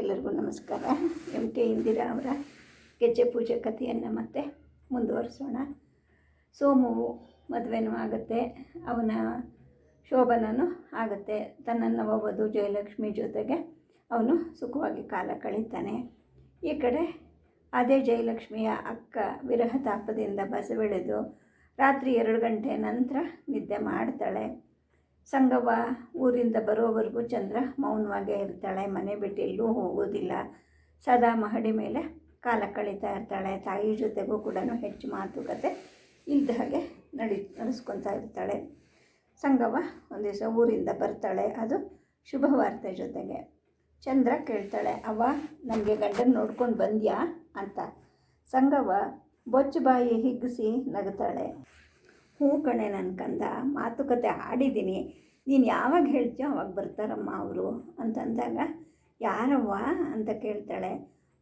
ಎಲ್ಲರಿಗೂ ನಮಸ್ಕಾರ. M K Indira ಅವರ ಗೆಜ್ಜೆ ಪೂಜೆ ಕಥೆಯನ್ನು ಮತ್ತೆ ಮುಂದುವರಿಸೋಣ. ಸೋಮವು ಮದುವೆನೂ ಆಗುತ್ತೆ, ಅವನ ಶೋಭನೂ ಆಗುತ್ತೆ. ತನ್ನ ನವವಧು ಜಯಲಕ್ಷ್ಮಿ ಜೊತೆಗೆ ಅವನು ಸುಖವಾಗಿ ಕಾಲ ಕಳೀತಾನೆ. ಈ ಕಡೆ ಅದೇ ಜಯಲಕ್ಷ್ಮಿಯ ಅಕ್ಕ ವಿರಹ ತಾಪದಿಂದ ಬಸವೆಳೆದು ರಾತ್ರಿ ಎರಡು ಗಂಟೆ ನಂತರ ನಿದ್ದೆ ಮಾಡ್ತಾಳೆ. ಸಂಗವ್ವ ಊರಿಂದ ಬರೋವರೆಗೂ ಚಂದ್ರ ಮೌನವಾಗೇ ಇರ್ತಾಳೆ. ಮನೆ ಬಿಟ್ಟು ಎಲ್ಲೂ ಹೋಗೋದಿಲ್ಲ ಸದಾ ಮಹಡಿ ಮೇಲೆ ಕಾಲ ಕಳೀತಾ ಇರ್ತಾಳೆ. ತಾಯಿ ಜೊತೆಗೂ ಕೂಡ ಹೆಚ್ಚು ಮಾತುಕತೆ ಇಲ್ಲದ ಹಾಗೆ ನಡಿ, ನಡೆಸ್ಕೊತಾ ಇರ್ತಾಳೆ. ಸಂಗವ್ವ ಒಂದು ದಿವಸ ಊರಿಂದ ಬರ್ತಾಳೆ. ಅದು ಶುಭವಾರ್ತೆ ಜೊತೆಗೆ. ಚಂದ್ರ ಕೇಳ್ತಾಳೆ, ಅವ್ವ ನನಗೆ ಗಂಡನ ನೋಡ್ಕೊಂಡು ಬಂದ್ಯಾ ಅಂತ. ಸಂಗವ್ವ ಬೊಚ್ಚು ಬಾಯಿ ಹಿಗ್ಗಿಸಿ ನಗ್ತಾಳೆ. ಹ್ಞೂ ಕಣೆ ನನ್ನ ಕಂದ, ಮಾತುಕತೆ ಆಡಿದ್ದೀನಿ. ನೀನು ಯಾವಾಗ ಹೇಳ್ತೀಯೋ ಅವಾಗ ಬರ್ತಾರಮ್ಮ ಅವರು ಅಂತಂದಾಗ ಯಾರವ್ವ ಅಂತ ಕೇಳ್ತಾಳೆ.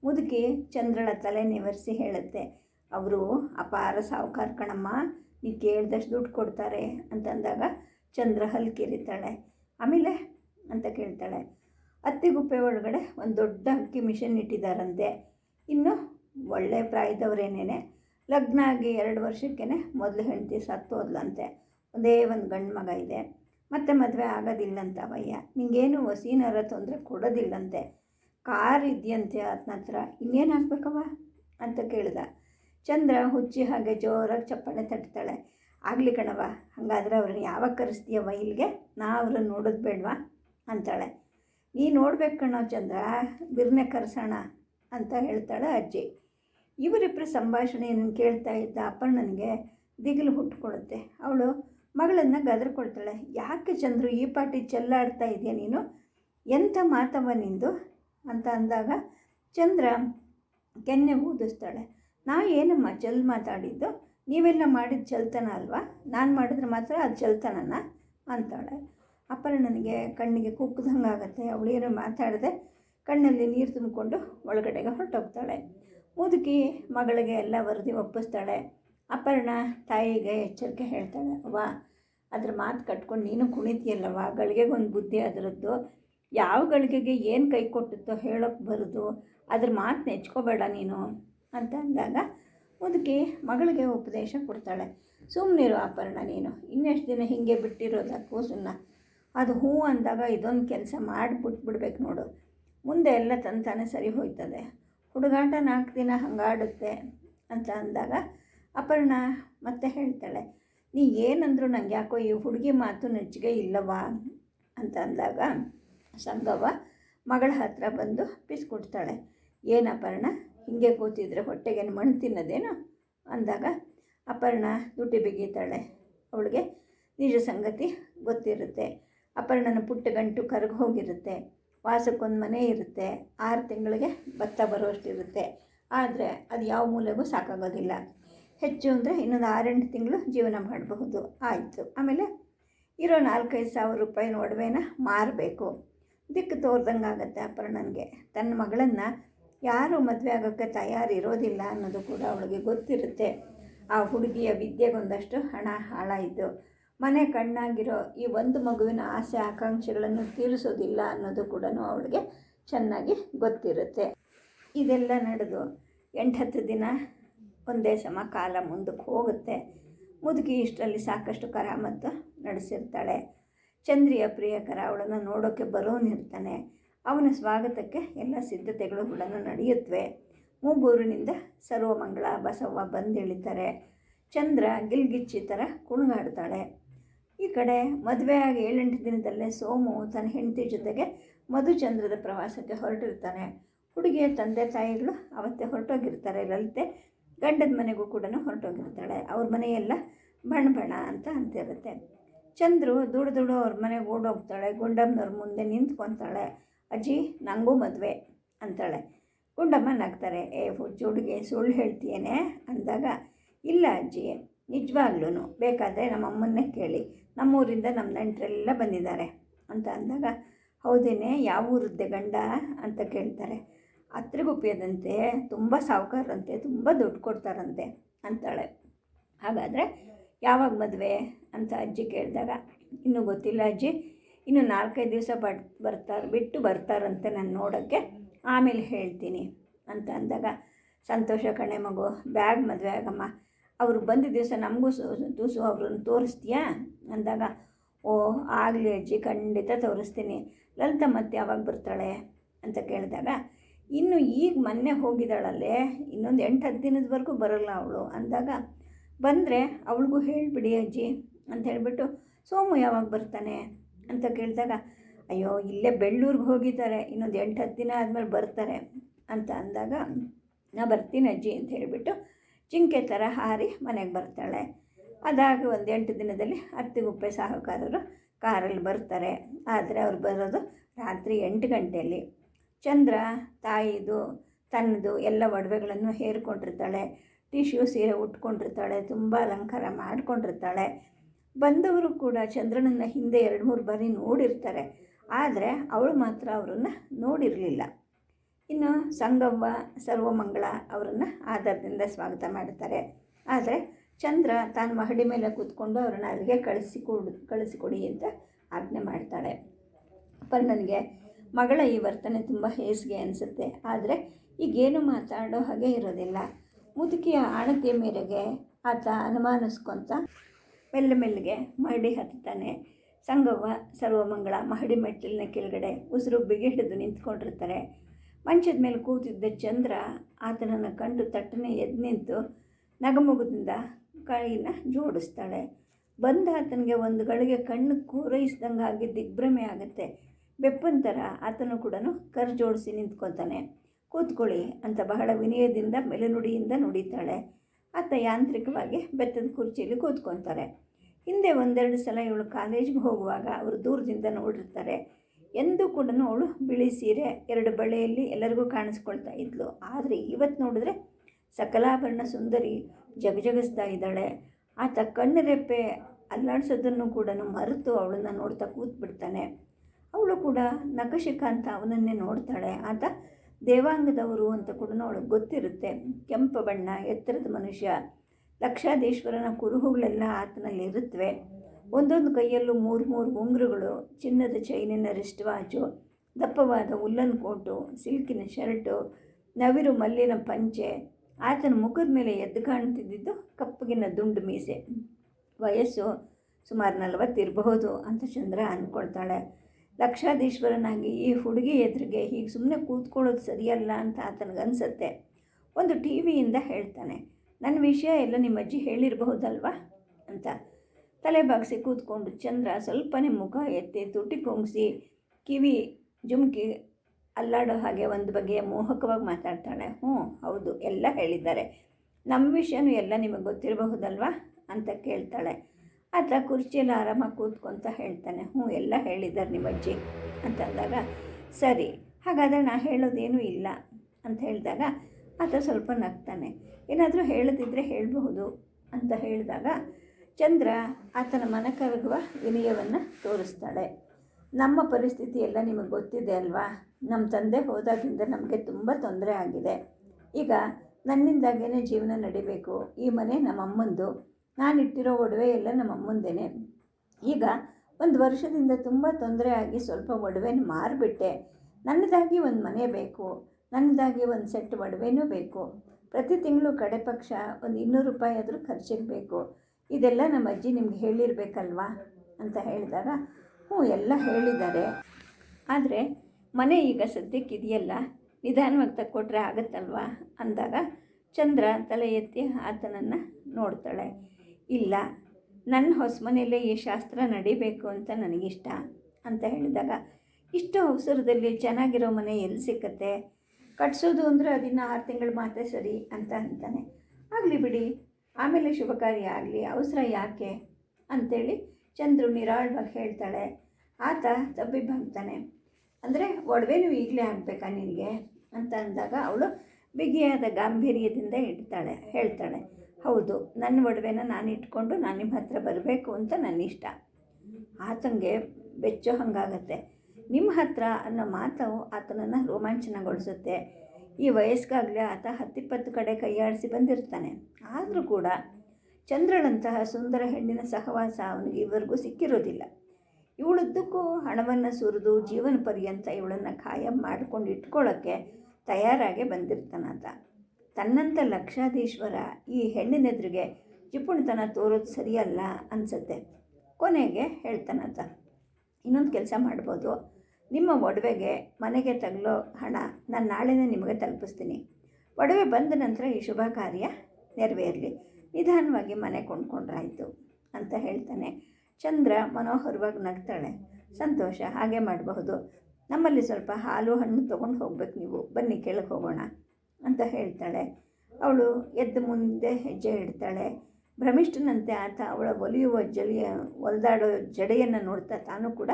ಮುದುಕಿ ಚಂದ್ರಳ ತಲೆ ನಿವರಿಸಿ ಹೇಳುತ್ತೆ, ಅವರು ಅಪಾರ ಸಾವುಕಾರ ಕಣಮ್ಮ ನೀ ಕೇಳಿದಷ್ಟು ದುಡ್ಡು ಕೊಡ್ತಾರೆ ಅಂತಂದಾಗ ಚಂದ್ರ ಹಲ್ಕಿರಿತಾಳೆ. ಆಮೇಲೆ? ಅಂತ ಕೇಳ್ತಾಳೆ. ಅತ್ತಿಗುಪ್ಪೆ ಒಳಗಡೆ ಒಂದು ದೊಡ್ಡ ಅಕ್ಕಿ ಮಿಷನ್ ಇಟ್ಟಿದ್ದಾರಂತೆ ಇನ್ನು ಒಳ್ಳೆ ಪ್ರಾಯದವರೇನೇನೆ ಲಗ್ನ ಆಗಿ ಎರಡು ವರ್ಷಕ್ಕೇ ಮೊದಲು ಹೆಂಡತಿ ಸತ್ತೋದ್ಲಂತೆ. ಒಂದೇ ಒಂದು ಗಂಡು ಮಗ ಇದೆ. ಮತ್ತೆ ಮದುವೆ ಆಗೋದಿಲ್ಲಂತ ಅವಯ್ಯ. ನಿಂಗೇನು ವಸೀನರ ತೊಂದರೆ ಕೊಡೋದಿಲ್ಲಂತೆ. ಕಾರ್ ಇದೆಯಂತೆ ಆತನ ಹತ್ರ, ಇನ್ನೇನು ಹಾಕ್ಬೇಕವ್ವ ಅಂತ ಕೇಳಿದ. ಚಂದ್ರ ಹುಚ್ಚಿ ಹಾಗೆ ಜೋರಾಗಿ ಚಪ್ಪಾಳೆ ತಟ್ತಾಳೆ. ಆಗಲಿ ಕಣವ ಹಾಗಾದ್ರೆ ಅವ್ರನ್ನ ಯಾವಾಗ ಕರೆಸ್ತೀಯ ವೈಲ್ಗೆ ನಾ ಅವ್ರನ್ನ ನೋಡೋದು ಬೇಡವಾ? ಅಂತಾಳೆ. ನೀ ನೋಡ್ಬೇಕು ಕಣೋ ಚಂದ್ರ, ಬಿರ್ನೆ ಕರೆಸೋಣ ಅಂತ ಹೇಳ್ತಾಳೆ ಅಜ್ಜಿ. ಇವರಿಬ್ಬರ ಸಂಭಾಷಣೆಯನ್ನು ಕೇಳ್ತಾ ಇದ್ದ ಅಪರ್ಣನಿಗೆ ದಿಗಿಲು ಹುಟ್ಟುಕೊಡುತ್ತೆ ಅವಳು ಮಗಳನ್ನು ಗದರ್ಕೊಳ್ತಾಳೆ. ಯಾಕೆ ಚಂದ್ರು ಈ ಪಾಟಿ ಚೆಲ್ಲಾಡ್ತಾ ಇದೆಯಾ ನೀನು? ಎಂಥ ಮಾತವ ನಿಂದು? ಅಂತ ಅಂದಾಗ ಚಂದ್ರ ಕೆನ್ನೆ ಊದಿಸ್ತಾಳೆ. ನಾ ಏನಮ್ಮ ಚೆಲ್ ಮಾತಾಡಿದ್ದು? ನೀವೆಲ್ಲ ಮಾಡಿದ ಚಲ್ತನ ಅಲ್ವಾ? ನಾನು ಮಾಡಿದ್ರೆ ಮಾತ್ರ ಅದು ಚಲ್ತನನ? ಅಂತಾಳೆ. ಅಪರ್ಣನಿಗೆ ಕಣ್ಣಿಗೆ ಕುಕ್ಕದಂಗೆ ಆಗುತ್ತೆ. ಅವಳೇನು ಮಾತಾಡದೆ ಕಣ್ಣಲ್ಲಿ ನೀರು ತುಂಬಿಕೊಂಡು ಒಳಗಡೆಗೆ ಹೊರಟೋಗ್ತಾಳೆ. ಮುದುಕಿ ಮಗಳಿಗೆ ಎಲ್ಲ ವರದಿ ಒಪ್ಪಿಸ್ತಾಳೆ. ಅಪರ್ಣ ತಾಯಿಗೆ ಎಚ್ಚರಿಕೆ ಹೇಳ್ತಾಳೆ, ಅವ್ವ, ಅದ್ರ ಮಾತು ಕಟ್ಕೊಂಡು ನೀನು ಕುಣಿತೀಯಲ್ಲವ ಗಳಿಗೆಗೊಂದು ಬುದ್ಧಿ ಅದರದ್ದು. ಯಾವ ಗಳಿಗೆಗೆ ಏನು ಕೈ ಕೊಟ್ಟುತ್ತೋ ಹೇಳೋಕ್ಕೆ ಬರೋದು. ಅದ್ರ ಮಾತು ನೆಚ್ಕೋಬೇಡ ನೀನು. ಅಂತ ಅಂದಾಗ ಮುದುಕಿ ಮಗಳಿಗೆ ಉಪದೇಶ ಕೊಡ್ತಾಳೆ ಸುಮ್ಮನಿರು ಅಪರ್ಣ ನೀನು, ಇನ್ನೆಷ್ಟು ದಿನ ಹೀಗೆ ಬಿಟ್ಟಿರೋದ ಕೂಸನ್ನ ಅದು ಹೂ ಅಂದಾಗ ಇದೊಂದು ಕೆಲಸ ಮಾಡಿಬಿಟ್ಬಿಡ್ಬೇಕು ನೋಡು. ಮುಂದೆ ಎಲ್ಲ ತಂತಾನೆ ಸರಿ ಹೋಯ್ತದೆ. ಹುಡುಗಾಟ ನಾಲ್ಕು ದಿನ ಹಂಗಾಡುತ್ತೆ. ಅಂತ ಅಂದಾಗ ಅಪರ್ಣ ಮತ್ತೆ ಹೇಳ್ತಾಳೆ, ನೀ ಏನಂದ್ರು ನಂಗೆ ಯಾಕೋ ಈ ಹುಡುಗಿ ಮಾತು ನೆಚ್ಚಿಗೆ ಇಲ್ಲವಾ? ಅಂತ ಅಂದಾಗ ಸಂಗವ್ವ ಮಗಳ ಹತ್ರ ಬಂದು ಪಿಸ್ಕೊಡ್ತಾಳೆ ಏನು ಅಪರ್ಣ, ಹಿಂಗೆ ಕೂತಿದ್ರೆ ಹೊಟ್ಟೆಗೆ ಮಣ್ಣು ತಿನ್ನೋದೇನು? ಅಂದಾಗ ಅಪರ್ಣ ದುಡ್ಡು ಬಿಗಿತಾಳೆ, ಅವಳಿಗೆ ನಿಜ ಸಂಗತಿ ಗೊತ್ತಿರುತ್ತೆ, ಅಪರ್ಣನ ಪುಟ್ಟ ಗಂಟು ಕರಗಿ ಹೋಗಿರುತ್ತೆ, ವಾಸಕ್ಕೊಂದು ಮನೆ ಇರುತ್ತೆ, ಆರು ತಿಂಗಳಿಗೆ ಭತ್ತ ಬರೋಷ್ಟಿರುತ್ತೆ, ಆದರೆ ಅದು ಯಾವ ಮೂಲೆಗೂ ಸಾಕಾಗೋದಿಲ್ಲ ಹೆಚ್ಚು ಅಂದರೆ ಇನ್ನೊಂದು ಆರೆಂಟು ತಿಂಗಳು ಜೀವನ ಮಾಡಬಹುದು. ಆಯಿತು. ಆಮೇಲೆ ಇರೋ ನಾಲ್ಕೈದು ಸಾವಿರ ರೂಪಾಯಿನ ಒಡವೆನ ಮಾರಬೇಕು. ದಿಕ್ಕು ತೋರ್ದಂಗೆ ಆಗುತ್ತೆ ಅಪರ್ಣನಿಗೆ. ತನ್ನ ಮಗಳನ್ನು ಯಾರು ಮದುವೆ ಆಗೋಕ್ಕೆ ತಯಾರಿರೋದಿಲ್ಲ ಅನ್ನೋದು ಕೂಡ ಅವಳಿಗೆ ಗೊತ್ತಿರುತ್ತೆ. ಆ ಹುಡುಗಿಯ ವಿದ್ಯೆಗೊಂದಷ್ಟು ಹಣ ಹಾಳಾಯಿತು. ಮನೆ ಕಣ್ಣಾಗಿರೋ ಈ ಒಂದು ಮಗುವಿನ ಆಸೆ, ಆಕಾಂಕ್ಷೆಗಳನ್ನು ತೀರಿಸೋದಿಲ್ಲ ಅನ್ನೋದು ಕೂಡ ಅವಳಿಗೆ ಚೆನ್ನಾಗಿ ಗೊತ್ತಿರುತ್ತೆ. ಇದೆಲ್ಲ ನಡೆದು ಎಂಟತ್ತು ದಿನ ಒಂದೇ ಸಮ ಕಾಲ ಮುಂದಕ್ಕೆ ಹೋಗುತ್ತೆ. ಮುದುಕಿ ಇಷ್ಟರಲ್ಲಿ ಸಾಕಷ್ಟು ಕರಾಮತ್ತು ನಡೆಸಿರ್ತಾಳೆ. ಚಂದ್ರಿಯ ಪ್ರಿಯಕರ ಅವಳನ್ನು ನೋಡೋಕ್ಕೆ ಬರೋನಿರ್ತಾನೆ ಅವನ ಸ್ವಾಗತಕ್ಕೆ ಎಲ್ಲ ಸಿದ್ಧತೆಗಳು ಕೂಡ ನಡೆಯುತ್ತವೆ ಮೂಗೂರಿನಿಂದ ಸರ್ವಮಂಗಳ ಬಸವ್ವ ಬಂದಿಳಿತಾರೆ. ಚಂದ್ರ ಗಿಲ್ಗಿಚ್ಚಿ ಥರ ಕುಣುಗಾಡ್ತಾಳೆ. ಈ ಕಡೆ ಮದುವೆಯಾಗಿ ಏಳೆಂಟು ದಿನದಲ್ಲೇ ಸೋಮು ತನ್ನ ಹೆಂಡತಿ ಜೊತೆಗೆ ಮಧುಚಂದ್ರದ ಪ್ರವಾಸಕ್ಕೆ ಹೊರಟಿರ್ತಾನೆ. ಹುಡುಗಿಯ ತಂದೆ ತಾಯಿಗಳು ಅವತ್ತೇ ಹೊರಟೋಗಿರ್ತಾರೆ. ಲಲಿತೆ ಗಂಡದ ಮನೆಗೂ ಕೂಡ ಹೊರಟೋಗಿರ್ತಾಳೆ. ಅವ್ರ ಮನೆಯೆಲ್ಲ ಬಣ್ಣ ಬಣ ಅಂತ ಅಂತಿರುತ್ತೆ. ಚಂದ್ರು ದುಡು ದುಡು ಅವ್ರ ಮನೆಗೆ ಓಡೋಗ್ತಾಳೆ. ಗುಂಡಮ್ಮನವ್ರ ಮುಂದೆ ನಿಂತ್ಕೊತಾಳೆ. ಅಜ್ಜಿ ನನಗೂ ಮದುವೆ ಅಂತಾಳೆ. ಗುಂಡಮ್ಮ ನಗ್ತಾರೆ. ಏ ಹುಚ್ಚುಡುಗೆ ಸುಳ್ಳು ಹೇಳ್ತೀಯೇನೆ? ಅಂದಾಗ, ಇಲ್ಲ ಅಜ್ಜಿ ನಿಜವಾಗ್ಲೂ ಬೇಕಾದರೆ ನಮ್ಮ ಅಮ್ಮನ್ನೇ ಕೇಳಿ. ನಮ್ಮೂರಿಂದ ನಮ್ಮ ನೆಂಟರೆಲ್ಲ ಬಂದಿದ್ದಾರೆ. ಅಂತ ಅಂದಾಗ, ಹೌದೇನೆ? ಯಾವ ಊರದ್ದೆ ಗಂಡ? ಅಂತ ಕೇಳ್ತಾರೆ. ಅತ್ರಿಗುಪ್ಪಿಯದಂತೆ ತುಂಬ ಸಾವುಕಾರರಂತೆ, ತುಂಬ ದುಡ್ಡು ಕೊಡ್ತಾರಂತೆ ಅಂತಾಳೆ. ಹಾಗಾದರೆ ಯಾವಾಗ ಮದುವೆ ಅಂತ ಅಜ್ಜಿ ಕೇಳಿದಾಗ, ಇನ್ನೂ ಗೊತ್ತಿಲ್ಲ ಅಜ್ಜಿ, ಇನ್ನು ನಾಲ್ಕೈದು ದಿವಸ ಬಟ್ ಬರ್ತಾರೆ, ಬಿಟ್ಟು ಬರ್ತಾರಂತೆ ನಾನು ನೋಡೋಕ್ಕೆ, ಆಮೇಲೆ ಹೇಳ್ತೀನಿ. ಅಂತ ಅಂದಾಗ, ಸಂತೋಷ ಕಣೆ ಮಗು, ಬ್ಯಾಗ್ ಮದುವೆ ಆಗಮ್ಮ. ಅವರು ಬಂದ ದಿವಸ ನಮಗೂ ತೂಸು ಅವ್ರನ್ನ ತೋರಿಸ್ತೀಯಾ? ಅಂದಾಗ, ಓ, ಆಗಲಿ ಅಜ್ಜಿ, ಖಂಡಿತ ತೋರಿಸ್ತೀನಿ. ಲಲಿತ ಮತ್ತೆ ಯಾವಾಗ ಬರ್ತಾಳೆ? ಅಂತ ಕೇಳಿದಾಗ ಇನ್ನು ಈಗ ಮೊನ್ನೆ ಹೋಗಿದ್ದಾಳಲ್ಲೇ, ಇನ್ನೊಂದು ಎಂಟು ಹತ್ತು ದಿನದವರೆಗೂ ಬರೋಲ್ಲ ಅವಳು ಅಂದಾಗ, ಬಂದರೆ ಅವಳಿಗೂ ಹೇಳಿಬಿಡಿ ಅಜ್ಜಿ ಅಂತ ಹೇಳಿಬಿಟ್ಟು, ಸೋಮು ಯಾವಾಗ ಬರ್ತಾನೆ ಅಂತ ಕೇಳಿದಾಗ, ಅಯ್ಯೋ, ಇಲ್ಲೇ ಬೆಳ್ಳೂರಿಗೆ ಹೋಗಿದ್ದಾರೆ, ಇನ್ನೊಂದು ಎಂಟು ಹತ್ತು ದಿನ ಆದಮೇಲೆ ಬರ್ತಾರೆ ಅಂತ ಅಂದಾಗ, ನಾ ಬರ್ತೀನಿ ಅಜ್ಜಿ ಅಂತ ಹೇಳಿಬಿಟ್ಟು ಜಿಂಕೆ ಥರ ಹಾರಿ ಮನೆಗೆ ಬರ್ತಾಳೆ. ಅದಾಗ ಒಂದು ಎಂಟು ದಿನದಲ್ಲಿ ಅತ್ತಿಗುಪ್ಪೆ ಸಾಹುಕಾರರು ಕಾರಲ್ಲಿ ಬರ್ತಾರೆ. ಆದರೆ ಅವ್ರು ಬರೋದು ರಾತ್ರಿ ಎಂಟು ಗಂಟೆಯಲ್ಲಿ ಚಂದ್ರ ತಾಯಿದು, ತನ್ನದು ಎಲ್ಲ ಒಡವೆಗಳನ್ನು ಹೇರ್ಕೊಂಡಿರ್ತಾಳೆ. ಟಿಶ್ಯೂ ಸೀರೆ ಉಟ್ಕೊಂಡಿರ್ತಾಳೆ, ತುಂಬ ಅಲಂಕಾರ ಮಾಡಿಕೊಂಡಿರ್ತಾಳೆ. ಬಂದವರು ಕೂಡ ಚಂದ್ರನನ್ನು ಹಿಂದೆ ಎರಡು ಮೂರು ಬಾರಿ ನೋಡಿರ್ತಾರೆ. ಆದರೆ ಅವಳು ಮಾತ್ರ ಅವರನ್ನು ನೋಡಿರಲಿಲ್ಲ. ಇನ್ನು ಸಂಗವ್ವ, ಸರ್ವಮಂಗಳ ಅವರನ್ನು ಆಧಾರದಿಂದ ಸ್ವಾಗತ ಮಾಡ್ತಾರೆ. ಆದರೆ ಚಂದ್ರ ತಾನು ಮಹಡಿ ಮೇಲೆ ಕೂತ್ಕೊಂಡು ಅವ್ರನ್ನ ಅಲ್ಲಿಗೆ ಕಳಿಸಿಕೊಡು ಕಳಿಸಿಕೊಡಿ ಅಂತ ಆಜ್ಞೆ ಮಾಡ್ತಾಳೆ. ಪರ್ಣನಿಗೆ ಮಗಳ ಈ ವರ್ತನೆ ತುಂಬ ಹೇಸಿಗೆ ಅನಿಸುತ್ತೆ. ಆದರೆ ಈಗೇನು ಮಾತಾಡೋ ಹಾಗೆ ಇರೋದಿಲ್ಲ. ಮುದುಕಿಯ ಆಣತಿಯ ಮೇರೆಗೆ ಆತ ಅನುಮಾನಿಸ್ಕೊತ ಮೆಲ್ಲ ಮೆಲ್ಲಗೆ ಮಹಡಿ ಹತ್ತಾನೆ ಸಂಗವ್ವ, ಸರ್ವಮಂಗಳ ಮಹಡಿ ಮೆಟ್ಟಿಲಿನ ಕೆಳಗಡೆ ಉಸಿರು ಬಿಗಿ ಹಿಡಿದು ನಿಂತ್ಕೊಂಡಿರ್ತಾರೆ. ಮಂಚದ ಮೇಲೆ ಕೂತಿದ್ದ ಚಂದ್ರ ಆತನನ್ನು ಕಂಡು ತಟ್ಟನೆ ಎದ್ದು ನಿಂತು ನಗಮುಗದಿಂದ ಕೈನ ಜೋಡಿಸ್ತಾಳೆ. ಬಂದ ಆತನಿಗೆ ಒಂದು ಗಳಿಗೆ ಕಣ್ಣು ಕೂರೈಸ್ದಂಗೆ ಆಗಿ ದಿಗ್ಭ್ರಮೆ ಆಗುತ್ತೆ. ಬೆಪ್ಪನ ಥರ ಆತನು ಕೂಡ ಕರ್ ಜೋಡಿಸಿ ನಿಂತ್ಕೊತಾನೆ ಕೂತ್ಕೊಳ್ಳಿ ಅಂತ ಬಹಳ ವಿನಯದಿಂದ ಮೆಲುನುಡಿಯಿಂದ ನುಡಿತಾಳೆ. ಆತ ಯಾಂತ್ರಿಕವಾಗಿ ಬೆತ್ತದ ಕುರ್ಚಿಯಲ್ಲಿ ಕೂತ್ಕೊತಾರೆ. ಹಿಂದೆ ಒಂದೆರಡು ಸಲ ಇವಳು ಕಾಲೇಜ್ಗೆ ಹೋಗುವಾಗ ಅವರು ದೂರದಿಂದ ನೋಡಿರ್ತಾರೆ. ಎಂದೂ ಕೂಡ ಅವಳು ಬಿಳಿ ಸೀರೆ, ಎರಡು ಬಳೆಯಲ್ಲಿ ಎಲ್ಲರಿಗೂ ಕಾಣಿಸ್ಕೊಳ್ತಾ ಇದ್ಲು. ಆದರೆ ಇವತ್ತು ನೋಡಿದ್ರೆ ಸಕಲಾಭರಣ ಸುಂದರಿ ಜಗಜಗಿಸ್ತಾ ಇದ್ದಾಳೆ. ಆತ ಕಣ್ಣು ರೆಪ್ಪೆ ಅಲ್ಲಾಡಿಸೋದನ್ನು ಕೂಡ ಮರೆತು ಅವಳನ್ನು ನೋಡ್ತಾ ಕೂತ್ಬಿಡ್ತಾನೆ. ಅವಳು ಕೂಡ ನಖಶಿಖಾಂತ ಅವನನ್ನೇ ನೋಡ್ತಾಳೆ. ಆತ ದೇವಾಂಗದವರು ಅಂತ ಕೂಡ ಅವಳಿಗೆ ಗೊತ್ತಿರುತ್ತೆ. ಕೆಂಪು ಬಣ್ಣ, ಎತ್ತರದ ಮನುಷ್ಯ, ಲಕ್ಷಾಧೀಶ್ವರನ ಕುರುಹುಗಳೆಲ್ಲ ಆತನಲ್ಲಿ ಇರುತ್ತವೆ ಒಂದೊಂದು ಕೈಯಲ್ಲೂ ಮೂರು ಮೂರು ಉಂಗುರಗಳು, ಚಿನ್ನದ ಚೈನಿನ ರಿಸ್ಟ್ ವಾಚು ದಪ್ಪವಾದ ಉಲ್ಲನ್ ಕೋಟು, ಸಿಲ್ಕಿನ ಶರ್ಟು, ನವಿರು ಮಲ್ಲಿನ ಪಂಚೆ, ಆತನ ಮುಖದ ಮೇಲೆ ಎದ್ದು ಕಾಣ್ತಿದ್ದಿದ್ದು ಕಪ್ಪಗಿನ ದುಂಡು ಮೀಸೆ. ವಯಸ್ಸು ಸುಮಾರು ನಲವತ್ತಿರಬಹುದು ಅಂತ ಚಂದ್ರ ಅಂದ್ಕೊಳ್ತಾಳೆ ಲಕ್ಷಾಧೀಶ್ವರನಾಗಿ ಈ ಹುಡುಗಿ ಎದುರಿಗೆ ಹೀಗೆ ಸುಮ್ಮನೆ ಕೂತ್ಕೊಳ್ಳೋದು ಸರಿಯಲ್ಲ ಅಂತ ಆತನಿಗನ್ಸತ್ತೆ. ಒಂದು ಟಿ ವಿಯಿಂದ ಹೇಳ್ತಾನೆ ನನ್ನ ವಿಷಯ ಎಲ್ಲ ನಿಮ್ಮ ಅಜ್ಜಿ ಹೇಳಿರಬಹುದಲ್ವಾ? ಅಂತ. ತಲೆ ಬಾಗಿಸಿ ಕೂತ್ಕೊಂಡು ಚಂದ್ರ ಸ್ವಲ್ಪನೇ ಮುಖ ಎತ್ತಿ ತುಟಿ ಕೊಂಗಿಸಿ ಕಿವಿ ಜುಮ್ಕಿ ಅಲ್ಲಾಡೋ ಹಾಗೆ ಒಂದು ಬಗೆಯ ಮೋಹಕವಾಗಿ ಮಾತಾಡ್ತಾಳೆ. ಹ್ಞೂ, ಹೌದು, ಎಲ್ಲ ಹೇಳಿದ್ದಾರೆ. ನಮ್ಮ ವಿಷಯನೂ ಎಲ್ಲ ನಿಮಗೆ ಗೊತ್ತಿರಬಹುದಲ್ವಾ? ಅಂತ ಕೇಳ್ತಾಳೆ. ಆತ ಕುರ್ಚಿಯಲ್ಲಿ ಆರಾಮಾಗಿ ಕೂತ್ಕೊಂತ ಹೇಳ್ತಾನೆ, ಹ್ಞೂ, ಎಲ್ಲ ಹೇಳಿದ್ದಾರೆ ನಿಮ್ಮ ಅಜ್ಜಿ. ಅಂತ ಅಂದಾಗ ಸರಿ, ಹಾಗಾದರೆ ನಾ ಹೇಳೋದೇನೂ ಇಲ್ಲ. ಅಂತ ಹೇಳಿದಾಗ, ಆತ ಸ್ವಲ್ಪ ನಗ್ತಾನೆ. ಏನಾದರೂ ಹೇಳದಿದ್ದರೆ ಹೇಳಬಹುದು. ಅಂತ ಹೇಳಿದಾಗ, ಚಂದ್ರ ಆತನ ಮನಕರಗುವ ವಿನಯವನ್ನು ತೋರಿಸ್ತಾಳೆ. ನಮ್ಮ ಪರಿಸ್ಥಿತಿ ಎಲ್ಲ ನಿಮಗೆ ಗೊತ್ತಿದೆ ಅಲ್ವಾ? ನಮ್ಮ ತಂದೆ ಹೋದಾಗಿಂದ ನಮಗೆ ತುಂಬ ತೊಂದರೆ ಆಗಿದೆ. ಈಗ ನನ್ನಿಂದಾಗೇ ಜೀವನ ನಡಿಬೇಕು. ಈ ಮನೆ ನಮ್ಮಮ್ಮಂದು. ನಾನಿಟ್ಟಿರೋ ಒಡವೆ ಎಲ್ಲ ನಮ್ಮಮ್ಮಂದೇನೆ ಈಗ ಒಂದು ವರ್ಷದಿಂದ ತುಂಬ ತೊಂದರೆ ಆಗಿ ಸ್ವಲ್ಪ ಒಡವೆನ ಮಾರಿಬಿಟ್ಟೆ. ನನ್ನದಾಗಿ ಒಂದು ಮನೆ ಬೇಕು, ನನ್ನದಾಗಿ ಒಂದು ಸೆಟ್ ಒಡವೆನೂ ಬೇಕು. ಪ್ರತಿ ತಿಂಗಳು ಕಡೆ ಪಕ್ಷ ಒಂದು ಇನ್ನೂರು ರೂಪಾಯಿ ಆದರೂ ಖರ್ಚಿರಬೇಕು ಇದೆಲ್ಲ ನಮ್ಮ ಅಜ್ಜಿ ನಿಮ್ಗೆ ಹೇಳಿರಬೇಕಲ್ವಾ? ಅಂತ ಹೇಳಿದಾಗ, ಹ್ಞೂ, ಎಲ್ಲ ಹೇಳಿದ್ದಾರೆ. ಆದರೆ ಮನೆ ಈಗ ಸದ್ಯಕ್ಕೆ ಇದೆಯಲ್ಲ, ನಿಧಾನವಾಗಿ ತಕ್ಕೊಟ್ರೆ ಆಗುತ್ತಲ್ವಾ? ಅಂದಾಗ ಚಂದ್ರ ತಲೆ ಎತ್ತಿ ಆತನನ್ನು ನೋಡ್ತಾಳೆ. ಇಲ್ಲ, ನನ್ನ ಹೊಸ ಮನೆಯಲ್ಲೇ ಈ ಶಾಸ್ತ್ರ ನಡಿಬೇಕು ಅಂತ ನನಗಿಷ್ಟ, ಅಂತ ಹೇಳಿದಾಗ, ಇಷ್ಟು ಅವಸರದಲ್ಲಿ ಚೆನ್ನಾಗಿರೋ ಮನೆ ಎಲ್ಲಿ ಸಿಕ್ಕತ್ತೆ? ಕಟ್ಸೋದು ಅಂದರೆ ಅದಿನ್ನು ಆರು ತಿಂಗಳು ಮಾತ್ರ ಸರಿ ಅಂತ ಅಂತಾನೆ. ಆಗಲಿ ಬಿಡಿ, ಆಮೇಲೆ ಶುಭ ಕಾರ್ಯ ಆಗಲಿ, ಅವಸರ ಯಾಕೆ? ಅಂಥೇಳಿ ಚಂದ್ರು ನಿರಾಳವಾಗಿ ಹೇಳ್ತಾಳೆ. ಆತ ತಬ್ಬಿಬ್ಬಾಗ್ತಾನೆ ಅಂದರೆ ಒಡವೆನೂ ಈಗಲೇ ಆಗಬೇಕಾ ನಿನಗೆ? ಅಂತ ಅಂದಾಗ ಅವಳು ಬಿಗಿಯಾದ ಗಾಂಭೀರ್ಯದಿಂದ ಇಡ್ತಾಳೆ ಹೇಳ್ತಾಳೆ. ಹೌದು, ನನ್ನ ಒಡವೆನ ನಾನು ಇಟ್ಕೊಂಡು ನಾನು ನಿಮ್ಮ ಹತ್ರ ಬರಬೇಕು ಅಂತ ನನ್ನ ಇಷ್ಟ. ಆತನಿಗೆ ಬೆಚ್ಚೋ ಹಾಗಾಗತ್ತೆ. ನಿಮ್ಮ ಹತ್ರ ಅನ್ನೋ ಮಾತು ಆತನನ್ನು ರೋಮಾಂಚನಗೊಳಿಸುತ್ತೆ. ಈ ವಯಸ್ಸಿಗಾಗಲೇ ಆತ ಹತ್ತಿಪ್ಪತ್ತು ಕಡೆ ಕೈಯಾಡಿಸಿ ಬಂದಿರ್ತಾನೆ. ಆದರೂ ಕೂಡ ಚಂದ್ರಳಂತಹ ಸುಂದರ ಹೆಣ್ಣಿನ ಸಹವಾಸ ಅವನಿಗೆ ಇವರೆಗೂ ಸಿಕ್ಕಿರೋದಿಲ್ಲ. ಇವಳುದ್ದಕ್ಕೂ ಹಣವನ್ನು ಸುರಿದು ಜೀವನ ಪರ್ಯಂತ ಇವಳನ್ನು ಖಾಯಂ ಮಾಡ್ಕೊಂಡು ಇಟ್ಕೊಳ್ಳೋಕ್ಕೆ ತಯಾರಾಗೆ ಬಂದಿರ್ತಾನಾತ. ತನ್ನಂಥ ಲಕ್ಷಾಧೀಶ್ವರ ಈ ಹೆಣ್ಣಿನೆದುರಿಗೆ ಜಿಪುಣತನ ತೋರೋದು ಸರಿಯಲ್ಲ ಅನಿಸುತ್ತೆ. ಕೊನೆಗೆ ಹೇಳ್ತಾನಂತ ಇನ್ನೊಂದು ಕೆಲಸ ಮಾಡ್ಬೋದು. ನಿಮ್ಮ ಒಡವೆಗೆ ಮನೆಗೆ ತಗಲೋ ಹಣ ನಾನು ನಾಳೆನೇ ನಿಮಗೆ ತಲುಪಿಸ್ತೀನಿ. ಒಡವೆ ಬಂದ ನಂತರ ಈ ಶುಭ ಕಾರ್ಯ ನೆರವೇರಲಿ. ನಿಧಾನವಾಗಿ ಮನೆ ಕೊಂಡ್ಕೊಂಡ್ರಾಯಿತು ಅಂತ ಹೇಳ್ತಾನೆ. ಚಂದ್ರ ಮನೋಹರವಾಗಿ ನಗ್ತಾಳೆ. ಸಂತೋಷ, ಹಾಗೆ ಮಾಡಬಹುದು. ನಮ್ಮಲ್ಲಿ ಸ್ವಲ್ಪ ಹಾಲು ಹಣ್ಣು ತೊಗೊಂಡು ಹೋಗ್ಬೇಕು ನೀವು. ಬನ್ನಿ ಕೆಳಗೆ ಹೋಗೋಣ. ಅಂತ ಹೇಳ್ತಾಳೆ. ಅವಳು ಎದ್ದು ಮುಂದೆ ಹೆಜ್ಜೆ ಇಡ್ತಾಳೆ. ಭ್ರಮಿಷ್ಠನಂತೆ ಆತ ಅವಳ ಒಲಿಯುವ ಜಲಿಯ, ಒಲ್ದಾಡೋ ಜಡೆಯನ್ನು ನೋಡ್ತಾ ತಾನು ಕೂಡ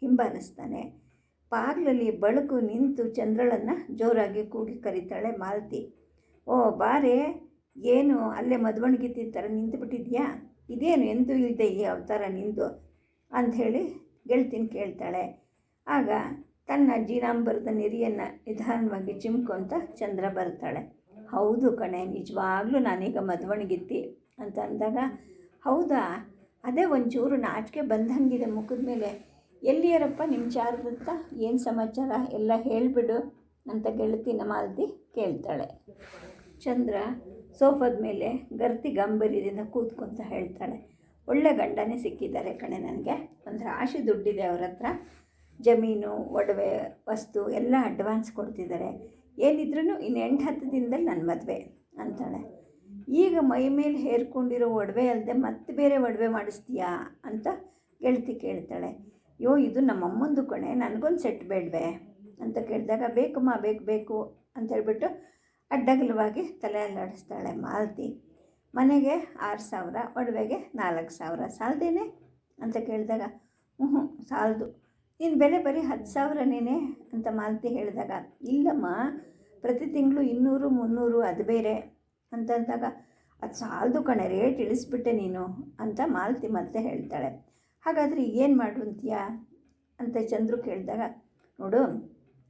ಹಿಂಬಾಲಿಸ್ತಾನೆ. ಪಾಗ್ಲಲ್ಲಿ ಬಳುಕು ನಿಂತು ಚಂದ್ರಳನ್ನು ಜೋರಾಗಿ ಕೂಗಿ ಕರೀತಾಳೆ ಮಾಲತಿ. ಓ ಬಾರೆ, ಏನು ಅಲ್ಲೇ ಮದುವಣಗಿತಿ ಥರ ನಿಂತುಬಿಟ್ಟಿದ್ಯಾ? ಇದೇನು ಎಂದೂ ಇಲ್ಲದೆ ಈ ಅವತಾರ ನಿಂದು? ಅಂಥೇಳಿ ಗೆಳ್ತೀನಿ ಕೇಳ್ತಾಳೆ. ಆಗ ತನ್ನ ಜೀನಾಂಬರದ ನಿರಿಯನ್ನು ನಿಧಾನವಾಗಿ ಚಿಮ್ಕೊಂತ ಚಂದ್ರ ಬರ್ತಾಳೆ. ಹೌದು ಕಣೆ, ನಿಜವಾಗ್ಲೂ ನಾನೀಗ ಮದುವಣಿಗಿತ್ತಿ ಅಂತ ಅಂದಾಗ, ಹೌದಾ? ಅದೇ ಒಂಚೂರು ನಾಚಿಕೆ ಬಂದಂಗಿದೆ ಮುಖದ ಮೇಲೆ. ಎಲ್ಲಿಯರಪ್ಪ ನಿಮ್ಮ ಚಾರದತ್ತ ಏನು ಸಮಾಚಾರ? ಎಲ್ಲ ಹೇಳಿಬಿಡು ಅಂತ ಗೆಳತಿನ ಮಾಲ್ತಿ ಕೇಳ್ತಾಳೆ. ಚಂದ್ರ ಸೋಫಾದ ಮೇಲೆ ಗರ್ತಿ ಗಂಭೀರ್ಯದಿಂದ ಕೂತ್ಕೊಂತ ಹೇಳ್ತಾಳೆ, ಒಳ್ಳೆ ಗಂಡನೇ ಸಿಕ್ಕಿದ್ದಾರೆ ಕಣೆ ನನಗೆ. ಒಂದು ರಾಶಿ ದುಡ್ಡಿದೆ ಅವ್ರ ಹತ್ರ ಜಮೀನು, ಒಡವೆ, ವಸ್ತು ಎಲ್ಲ ಅಡ್ವಾನ್ಸ್ ಕೊಡ್ತಿದ್ದಾರೆ. ಏನಿದ್ರೂ ಇನ್ನು ಎಂಟು ಹತ್ತು ದಿನದಲ್ಲಿ ನನ್ನ ಮದುವೆ ಅಂತಾಳೆ. ಈಗ ಮೈ ಮೇಲೆ ಹೇರ್ಕೊಂಡಿರೋ ಒಡವೆ ಅಲ್ಲದೆ ಮತ್ತೆ ಬೇರೆ ಒಡವೆ ಮಾಡಿಸ್ತೀಯಾ ಅಂತ ಗೆಳತಿ ಕೇಳ್ತಾಳೆ. ಯೋ, ಇದು ನಮ್ಮಮ್ಮಂದು ಕಣೆ, ನನಗೊಂದು ಸೆಟ್ ಬೇಡವೆ ಅಂತ ಕೇಳಿದಾಗ ಬೇಕಮ್ಮ ಬೇಕು ಬೇಕು ಅಂತ ಹೇಳ್ಬಿಟ್ಟು ಅಡ್ಡಗಲವಾಗಿ ತಲೆ ಅಲ್ಲಾಡಿಸ್ತಾಳೆ ಮಾಲತಿ. ಮನೆಗೆ ಆರು ಸಾವಿರ, ಒಡವೆಗೆ ನಾಲ್ಕು ಸಾವಿರ, ಸಾಲದೇನೆ? ಅಂತ ಕೇಳಿದಾಗ ಹ್ಞೂ ಸಾಲದು. ನಿನ್ನ ಬೆಲೆ ಬರೀ ಹತ್ತು ಸಾವಿರನೇನೆ ಅಂತ ಮಾಲತಿ ಹೇಳಿದಾಗ, ಇಲ್ಲಮ್ಮ, ಪ್ರತಿ ತಿಂಗಳು ಇನ್ನೂರು, ಮುನ್ನೂರು ಅದು ಬೇರೆ ಅಂತಂದಾಗ ಅದು ಸಾಲದು ಕಣೆ, ರೇಟ್ ಇಳಿಸ್ಬಿಟ್ಟೆ ನೀನು ಅಂತ ಮಾಲತಿ ಮತ್ತೆ ಹೇಳ್ತಾಳೆ. ಹಾಗಾದರೆ ಏನು ಮಾಡು ಅಂತೀಯಾ ಅಂತ ಚಂದ್ರು ಕೇಳಿದಾಗ, ನೋಡು,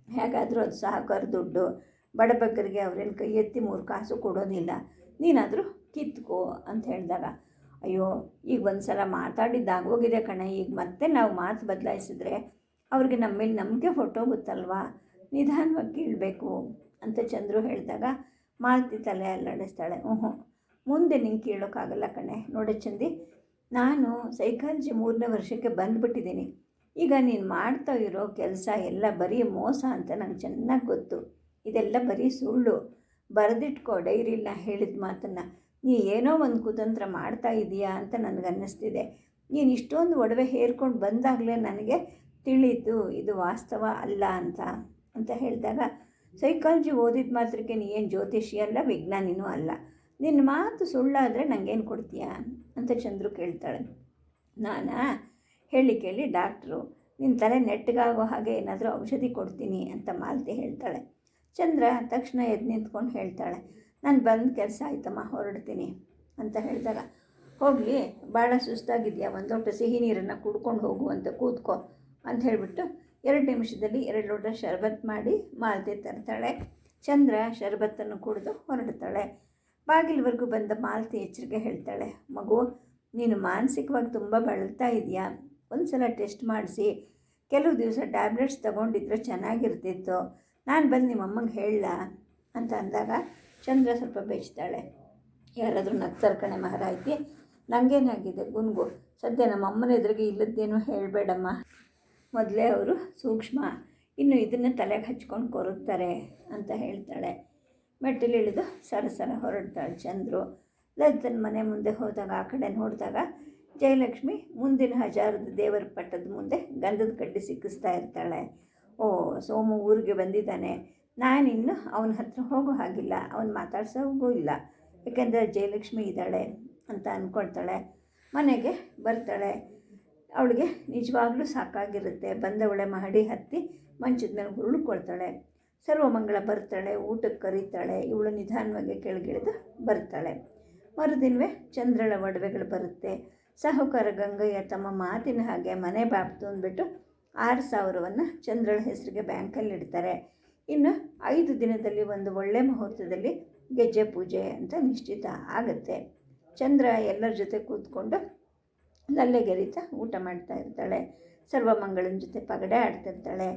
ಹೇಗಾದರೂ ಅದು ಸಹಕಾರ ದುಡ್ಡು ಬಡಬಗ್ಗರಿಗೆ ಅವ್ರೇನು ಕೈ ಎತ್ತಿ ಮೂರು ಕಾಸು ಕೊಡೋದಿಲ್ಲ, ನೀನಾದರೂ ಕಿತ್ಕೋ ಅಂತ ಹೇಳಿದಾಗ, ಅಯ್ಯೋ, ಈಗ ಒಂದು ಸಲ ಮಾತಾಡಿದ್ದಾಗೋಗಿದೆ ಕಣೆ, ಈಗ ಮತ್ತೆ ನಾವು ಮಾತು ಬದಲಾಯಿಸಿದ್ರೆ ಅವ್ರಿಗೆ ನಮ್ಮ ಮೇಲೆ ನಂಬಿಕೆ ಹೊಟ್ಟೋಗುತ್ತಲ್ವಾ ನಿಧಾನವಾಗಿ ಕೀಳಬೇಕು ಅಂತ ಚಂದ್ರು ಹೇಳಿದಾಗ ಮಾಲತಿ ತಲೆ ಅಲ್ಲಾಡಿಸ್ತಾಳೆ. ಹ್ಞೂ ಮುಂದೆ ನಿಂಗೆ ಕೇಳೋಕ್ಕಾಗಲ್ಲ ಕಣೆ. ನೋಡಿ ಚಂದಿ, ನಾನು ಸೈಕಾಲಜಿ ಮೂರನೇ ವರ್ಷಕ್ಕೆ ಬಂದುಬಿಟ್ಟಿದ್ದೀನಿ. ಈಗ ನೀನು ಮಾಡ್ತಾ ಇರೋ ಕೆಲಸ ಎಲ್ಲ ಬರೀ ಮೋಸ ಅಂತ ನಂಗೆ ಚೆನ್ನಾಗಿ ಗೊತ್ತು. ಇದೆಲ್ಲ ಬರೀ ಸುಳ್ಳು. ಬರೆದಿಟ್ಕೋ ಡೈರಿಲ್ಲ ಹೇಳಿದ ಮಾತನ್ನು. ನೀ ಏನೋ ಒಂದು ಕುತಂತ್ರ ಮಾಡ್ತಾ ಇದೀಯಾ ಅಂತ ನನಗನ್ನಿಸ್ತಿದೆ. ನೀನು ಇಷ್ಟೊಂದು ಒಡವೆ ಹೇರ್ಕೊಂಡು ಬಂದಾಗಲೇ ನನಗೆ ತಿಳಿಯಿತು ಇದು ವಾಸ್ತವ ಅಲ್ಲ ಅಂತ ಅಂತ ಹೇಳಿದಾಗ, ಸೈಕಾಲಜಿ ಓದಿದ ಮಾತ್ರಕ್ಕೆ ನೀ ಏನು ಜ್ಯೋತಿಷಿ ಅಲ್ಲ, ವಿಜ್ಞಾನಿನೂ ಅಲ್ಲ. ನಿನ್ನ ಮಾತು ಸುಳ್ಳಾದರೆ ನನಗೇನು ಕೊಡ್ತೀಯಾ? ಅಂತ ಚಂದ್ರು ಕೇಳ್ತಾಳೆ. ನಾನಾ? ಹೇಳಿ ಕೇಳಿ ಡಾಕ್ಟ್ರು ನಿನ್ನ ತಲೆ ನೆಟ್ಟಗಾಗೋ ಹಾಗೆ ಏನಾದರೂ ಔಷಧಿ ಕೊಡ್ತೀನಿ ಅಂತ ಮಾಲತಿ ಹೇಳ್ತಾಳೆ. ಚಂದ್ರ ತಕ್ಷಣ ಎದ್ದು ನಿಂತ್ಕೊಂಡು ಹೇಳ್ತಾಳೆ, ನಾನು ಬಂದ ಕೆಲಸ ಆಯ್ತಮ್ಮ, ಹೊರಡ್ತೀನಿ ಅಂತ ಹೇಳಿದಾಗ, ಹೋಗಲಿ ಭಾಳ ಸುಸ್ತಾಗಿದೆಯಾ, ಒಂದು ಲೋಟ ಸಿಹಿ ನೀರನ್ನು ಕುಡ್ಕೊಂಡು ಹೋಗು ಅಂತ ಕೂತ್ಕೋ. ಅಂತ ಹೇಳಿಬಿಟ್ಟು ಎರಡು ನಿಮಿಷದಲ್ಲಿ ಎರಡು ಲೋಟ ಶರ್ಬತ್ ಮಾಡಿ ಮಾಲತಿ ತರ್ತಾಳೆ. ಚಂದ್ರ ಶರ್ಬತ್ತನ್ನು ಕುಡಿದು ಹೊರಡ್ತಾಳೆ. ಬಾಗಿಲವರೆಗೂ ಬಂದ ಮಾಲತಿ ಎಚ್ಚರಿಕೆ ಹೇಳ್ತಾಳೆ, ಮಗು, ನೀನು ಮಾನಸಿಕವಾಗಿ ತುಂಬ ಬಳಲ್ತಾ ಇದೆಯಾ? ಒಂದು ಸಲ ಟೆಸ್ಟ್ ಮಾಡಿಸಿ. ಕೆಲವು ದಿವಸ ಟ್ಯಾಬ್ಲೆಟ್ಸ್ ತೊಗೊಂಡಿದ್ರೆ ಚೆನ್ನಾಗಿರ್ತಿತ್ತು. ನಾನು ಬಂದು ನಿಮ್ಮ ಅಮ್ಮಂಗೆ ಹೇಳಲ್ಲ ಅಂತ ಅಂದಾಗ ಚಂದ್ರ ಸ್ವಲ್ಪ ಬೇಯಿಸ್ತಾಳೆ ಯಾರಾದರೂ ನಗ್ತಾರೆ ಕಣೆ ಮಹಾರಾಯ್ತಿ. ನನಗೇನಾಗಿದೆ ಗುನ್ಗು, ಸದ್ಯ ನಮ್ಮ ಅಮ್ಮನ ಎದುರಿಗೆ ಇಲ್ಲದ್ದೇನು ಹೇಳಬೇಡಮ್ಮ. ಮೊದಲೇ ಅವರು ಸೂಕ್ಷ್ಮ, ಇನ್ನು ಇದನ್ನು ತಲೆಗೆ ಹಚ್ಕೊಂಡು ಕೊರುತ್ತಾರೆ ಅಂತ ಹೇಳ್ತಾಳೆ. ಮೆಟ್ಟಿಲು ಇಳಿದು ಸರ ಸರ ಹೊರಡ್ತಾಳೆ ಚಂದ್ರು. ಲಲಿತನ ಮನೆ ಮುಂದೆ ಹೋದಾಗ, ಆ ಕಡೆ ನೋಡಿದಾಗ ಜಯಲಕ್ಷ್ಮಿ ಮುಂದಿನ ಹಜಾರದ ದೇವರ ಪಟ್ಟದ ಮುಂದೆ ಗಂಧದ ಕಡ್ಡಿ ಸಿಕ್ಕಿಸ್ತಾ ಇರ್ತಾಳೆ. ಓ, ಸೋಮು ಊರಿಗೆ ಬಂದಿದ್ದಾನೆ. ನಾನಿನ್ನು ಅವನ ಹತ್ರ ಹೋಗೋ ಹಾಗಿಲ್ಲ. ಅವನು ಮಾತಾಡ್ಸೋಗೂ ಇಲ್ಲ. ಏಕೆಂದರೆ ಜಯಲಕ್ಷ್ಮಿ ಇದ್ದಾಳೆ ಅಂತ ಅಂದ್ಕೊಳ್ತಾಳೆ ಮನೆಗೆ ಬರ್ತಾಳೆ. ಅವಳಿಗೆ ನಿಜವಾಗ್ಲೂ ಸಾಕಾಗಿರುತ್ತೆ. ಬಂದವಳೆ ಮಹಡಿ ಹತ್ತಿ ಮಂಚದ ಮೇಲೆ ಉರುಳ್ಕೊಳ್ತಾಳೆ. ಸರ್ವಮಂಗಳ ಬರ್ತಾಳೆ, ಊಟಕ್ಕೆ ಕರೀತಾಳೆ, ಇವಳು ನಿಧಾನವಾಗಿ ಕೆಳಗಿಳಿದು ಬರ್ತಾಳೆ. ಮರುದಿನವೇ ಚಂದ್ರಳ ಒಡವೆಗಳು ಬರುತ್ತೆ. ಸಾಹುಕಾರ ಗಂಗಯ್ಯ ತಮ್ಮ ಮಾತಿನ ಹಾಗೆ ಮನೆ ಬಾಪ್ತು ಅಂದ್ಬಿಟ್ಟು ಆರು ಸಾವಿರವನ್ನು ಚಂದ್ರಳ ಹೆಸರಿಗೆ ಬ್ಯಾಂಕಲ್ಲಿ ಇಡ್ತಾರೆ ಇನ್ನು ಐದು ದಿನದಲ್ಲಿ ಒಂದು ಒಳ್ಳೆ ಮುಹೂರ್ತದಲ್ಲಿ ಗೆಜ್ಜೆ ಪೂಜೆ ಅಂತ ನಿಶ್ಚಿತ ಆಗುತ್ತೆ. ಚಂದ್ರ ಎಲ್ಲರ ಜೊತೆ ಕೂತ್ಕೊಂಡು ಲಲ್ಲೆಗೆರಿತಾ ಊಟ ಮಾಡ್ತಾ ಇರ್ತಾಳೆ. ಸರ್ವಮಂಗಳನ ಜೊತೆ ಪಗಡೆ ಆಡ್ತಿರ್ತಾಳೆ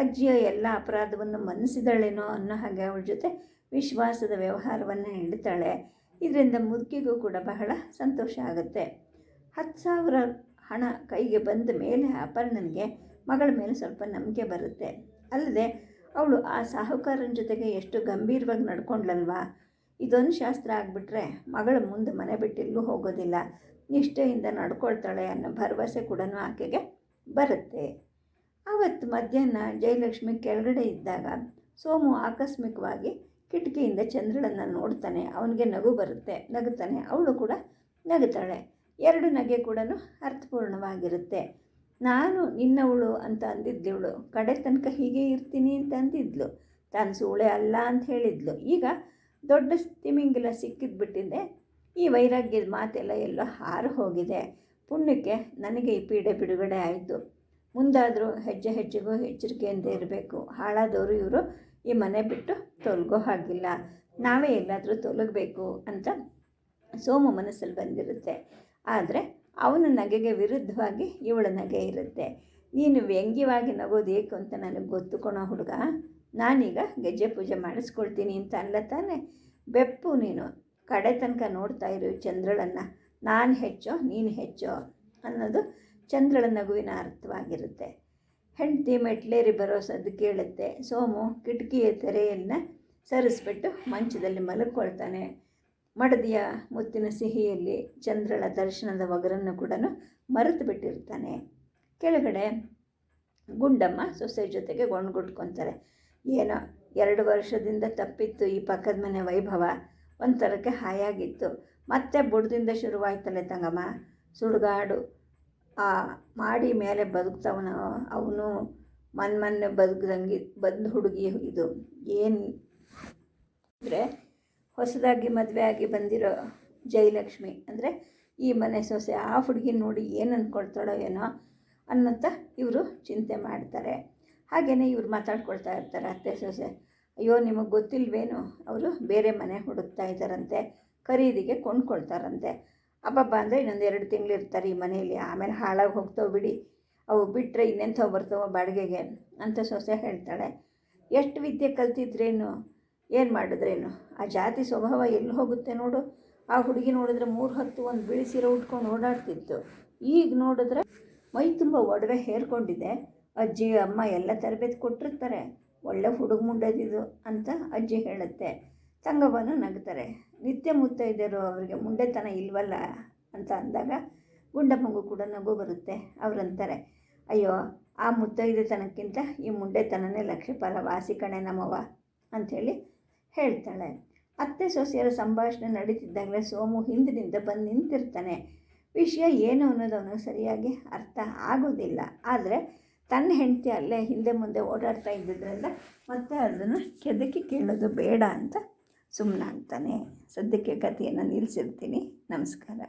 ಅಜ್ಜಿಯ ಎಲ್ಲ ಅಪರಾಧವನ್ನು ಮನಸ್ಸಿದಾಳೇನೋ ಅನ್ನೋ ಹಾಗೆ ಅವಳ ಜೊತೆ ವಿಶ್ವಾಸದ ವ್ಯವಹಾರವನ್ನು ಇಡ್ತಾಳೆ ಇದರಿಂದ ಮುದುಕಿಗೂ ಕೂಡ ಬಹಳ ಸಂತೋಷ ಆಗುತ್ತೆ. ಹತ್ತು ಸಾವಿರ ಹಣ ಕೈಗೆ ಬಂದ ಮೇಲೆ ಅಪರ್ಣನಿಗೆ ಮಗಳ ಮೇಲೆ ಸ್ವಲ್ಪ ನಂಬಿಕೆ ಬರುತ್ತೆ. ಅಲ್ಲದೆ ಅವಳು ಆ ಸಾಹುಕಾರನ ಜೊತೆಗೆ ಎಷ್ಟು ಗಂಭೀರವಾಗಿ ನಡ್ಕೊಂಡ್ಲಲ್ವಾ ಇದೊಂದು ಶಾಸ್ತ್ರ ಆಗಿಬಿಟ್ರೆ ಮಗಳ ಮುಂದೆ ಮನೆ ಬಿಟ್ಟೆಲ್ಲೂ ಹೋಗೋದಿಲ್ಲ. ನಿಷ್ಠೆಯಿಂದ ನಡ್ಕೊಳ್ತಾಳೆ ಅನ್ನೋ ಭರವಸೆ ಕೂಡ ಆಕೆಗೆ ಬರುತ್ತೆ. ಆವತ್ತು ಮಧ್ಯಾಹ್ನ ಜಯಲಕ್ಷ್ಮಿ ಕೆಳಗಡೆ ಇದ್ದಾಗ ಸೋಮು ಆಕಸ್ಮಿಕವಾಗಿ ಕಿಟಕಿಯಿಂದ ಚಂದ್ರಳನ್ನು ನೋಡ್ತಾನೆ, ಅವನಿಗೆ ನಗು ಬರುತ್ತೆ, ನಗುತ್ತಾನೆ, ಅವಳು ಕೂಡ ನಗುತ್ತಾಳೆ. ಎರಡು ನಗೆ ಕೂಡ ಅರ್ಥಪೂರ್ಣವಾಗಿರುತ್ತೆ. ನಾನು ನಿನ್ನವಳು ಅಂತ ಅಂದಿದ್ಲಿವಳು ಕಡೆ ತನಕ ಹೀಗೆ ಇರ್ತೀನಿ ಅಂತ ಅಂದಿದ್ಲು. ತಾನು ಸೂಳೆ ಅಲ್ಲ ಅಂತ ಹೇಳಿದ್ಲು. ಈಗ ದೊಡ್ಡ ತಿಮಿಂಗಿಲ ಸಿಕ್ಕಿದ್ಬಿಟ್ಟಿದೆ. ಈ ವೈರಾಗ್ಯದ ಮಾತೆಲ್ಲ ಎಲ್ಲೋ ಹಾರು ಹೋಗಿದೆ. ಪುಣ್ಯಕ್ಕೆ ನನಗೆ ಈ ಪೀಡೆ ಬಿಡುಗಡೆ ಆಯಿತು. ಮುಂದಾದರೂ ಹೆಜ್ಜೆ ಹೆಜ್ಜೆಗೂ ಎಚ್ಚರಿಕೆಯಿಂದ ಇರಬೇಕು. ಹಾಳಾದವರು ಇವರು ಈ ಮನೆ ಬಿಟ್ಟು ತೊಲಗೋ ಹಾಗಿಲ್ಲ. ನಾವೇ ಎಲ್ಲಾದರೂ ತೊಲಗಬೇಕು ಅಂತ ಸೋಮು ಮನಸ್ಸಲ್ಲಿ ಬಂದಿರುತ್ತೆ. ಆದರೆ ಅವನ ನಗೆಗೆ ವಿರುದ್ಧವಾಗಿ ಇವಳ ನಗೆ ಇರುತ್ತೆ. ನೀನು ವ್ಯಂಗ್ಯವಾಗಿ ನಗೋದು ಏಕು ಅಂತ ನನಗೆ ಗೊತ್ತು ಕೊಣೋ ಹುಡುಗ. ನಾನೀಗ ಗೆಜ್ಜೆ ಪೂಜೆ ಮಾಡಿಸ್ಕೊಳ್ತೀನಿ ಅಂತ ಅಲ್ಲ ತಾನೆ ಬೆಪ್ಪು ನೀನು. ಕಡೆ ತನಕ ನೋಡ್ತಾ ಇರು ಚಂದ್ರಳನ್ನು. ನಾನು ಹೆಚ್ಚೋ, ನೀನು ಹೆಚ್ಚೋ ಅನ್ನೋದು ಚಂದ್ರಳ ನಗುವಿನ ಅರ್ಥವಾಗಿರುತ್ತೆ. ಹೆಂಡತಿ ಮೆಟ್ಲೇರಿ ಬರೋ ಸದ್ದು ಕೇಳುತ್ತೆ. ಸೋಮು ಕಿಟಕಿಯ ತೆರೆಯನ್ನು ಸರಿಸ್ಬಿಟ್ಟು ಮಂಚದಲ್ಲಿ ಮಲಕ್ಕೊಳ್ತಾನೆ ಮಡದಿಯ ಮುತ್ತಿನ ಸಿಹಿಯಲ್ಲಿ ಚಂದ್ರಳ ದರ್ಶನದ ಒಗರನ್ನು ಕೂಡ ಮರೆತು ಬಿಟ್ಟಿರ್ತಾನೆ. ಕೆಳಗಡೆ ಗುಂಡಮ್ಮ ಸೊಸೆ ಜೊತೆಗೆ ಗೊಣ್ಗುಟ್ಕೊತಾರೆ ಏನೋ ಎರಡು ವರ್ಷದಿಂದ ತಪ್ಪಿತ್ತು ಈ ಪಕ್ಕದ ಮನೆ ವೈಭವ. ಒಂಥರಕ್ಕೆ ಹಾಯಾಗಿತ್ತು. ಮತ್ತೆ ಬುಡದಿಂದ ಶುರುವಾಯ್ತಲ್ಲ ತಂಗಮ್ಮ? ಸುಡುಗಾಡು. ಆ ಮಾಡಿ ಮೇಲೆ ಬದುಕ್ತವನು ಅವನು? ಮನ್ ಮೊನ್ನೆ ಬದುಕ್ದಂಗೆ ಬಂದು ಹುಡುಗಿ ಇದು. ಏನು ಅಂದರೆ ಹೊಸದಾಗಿ ಮದುವೆ ಆಗಿ ಬಂದಿರೋ ಜಯಲಕ್ಷ್ಮಿ. ಅಂದರೆ ಈ ಮನೆ ಸೊಸೆ ಆ ಹುಡುಗಿ ನೋಡಿ ಏನು ಅಂದ್ಕೊಳ್ತಾಳೋ ಏನೋ ಅನ್ನೋಂಥ ಇವರು ಚಿಂತೆ ಮಾಡ್ತಾರೆ. ಹಾಗೆಯೇ ಇವ್ರು ಮಾತಾಡ್ಕೊಳ್ತಾ ಇರ್ತಾರೆ ಅತ್ತೆ ಸೊಸೆ. ಅಯ್ಯೋ, ನಿಮಗೆ ಗೊತ್ತಿಲ್ವೇನು? ಅವರು ಬೇರೆ ಮನೆ ಹುಡುಕ್ತಾ ಇದ್ದಾರಂತೆ, ಖರೀದಿಗೆ ಕೊಂಡ್ಕೊಳ್ತಾರಂತೆ. ಅಬ್ಬಬ್ಬ ಅಂದರೆ ಇನ್ನೊಂದು ಎರಡು ತಿಂಗಳು ಇರ್ತಾರೆ ಈ ಮನೆಯಲ್ಲಿ. ಆಮೇಲೆ ಹಾಳಾಗಿ ಹೋಗ್ತಾವೆ ಬಿಡಿ. ಅವು ಬಿಟ್ಟರೆ ಇನ್ನೆಂಥವು ಬರ್ತಾವೆ ಬಾಡಿಗೆಗೆ ಅಂತ ಸೊಸೆ ಹೇಳ್ತಾಳೆ. ಎಷ್ಟು ವಿದ್ಯೆ ಕಲ್ತಿದ್ರೇನು? ಏನು ಮಾಡಿದ್ರೇನು? ಆ ಜಾತಿ ಸ್ವಭಾವ ಎಲ್ಲಿ ಹೋಗುತ್ತೆ ನೋಡು. ಆ ಹುಡುಗಿ ನೋಡಿದ್ರೆ ಮೂರು ಹತ್ತು ಒಂದು ಬಿಳಿ ಸೀರೆ ಉಟ್ಕೊಂಡು ಓಡಾಡ್ತಿತ್ತು. ಈಗ ನೋಡಿದ್ರೆ ಮೈ ತುಂಬ ಒಡವೆ ಹೇರ್ಕೊಂಡಿದೆ. ಅಜ್ಜಿ, ಅಮ್ಮ ಎಲ್ಲ ತರಬೇತಿ ಕೊಟ್ಟಿರ್ತಾರೆ. ಒಳ್ಳೆ ಹುಡುಗ ಮುಂಡದಿದು ಅಂತ ಅಜ್ಜಿ ಹೇಳುತ್ತೆ. ತಂಗವ್ವನು ನಗ್ತಾರೆ. ನಿತ್ಯ ಮುತ್ತೈದೆಯರು ಅವರಿಗೆ ಮುಂಡೆತನ ಇಲ್ವಲ್ಲ ಅಂತ ಅಂದಾಗ ಗುಂಡಮ್ಮಗೂ ಕೂಡ ನಗು ಬರುತ್ತೆ ಅವರಂತಾರೆ. ಅಯ್ಯೋ, ಆ ಮುತ್ತೈದೆತನಕ್ಕಿಂತ ಈ ಮುಂಡೆತನನೇ ಲಕ್ಷ್ಯ ಫಲ ವಾಸಿ ಕಣೆ ನಮ್ಮವ್ವ ಅಂಥೇಳಿ ಹೇಳ್ತಾಳೆ. ಅತ್ತೆ ಸೊಸೆಯರ ಸಂಭಾಷಣೆ ನಡೀತಿದ್ದಾಗಲೇ ಸೋಮು ಹಿಂದಿನಿಂದ ಬಂದು ನಿಂತಿರ್ತಾನೆ. ವಿಷಯ ಏನು ಅನ್ನೋದು ಅವನಿಗೆ ಸರಿಯಾಗಿ ಅರ್ಥ ಆಗೋದಿಲ್ಲ. ಆದರೆ ತನ್ನ ಹೆಂಡತಿ ಅಲ್ಲೇ ಹಿಂದೆ ಮುಂದೆ ಓಡಾಡ್ತಾ ಇದ್ದಿದ್ದರಿಂದ ಮತ್ತೆ ಅದನ್ನು ಕೆದಕಿ ಕೇಳೋದು ಬೇಡ ಅಂತ ಸುಮ್ಮನಾಗ್ತಾನೆ ಸದ್ಯಕ್ಕೆ ಕಥೆಯನ್ನು ನಿಲ್ಲಿಸಿರ್ತೀನಿ. ನಮಸ್ಕಾರ.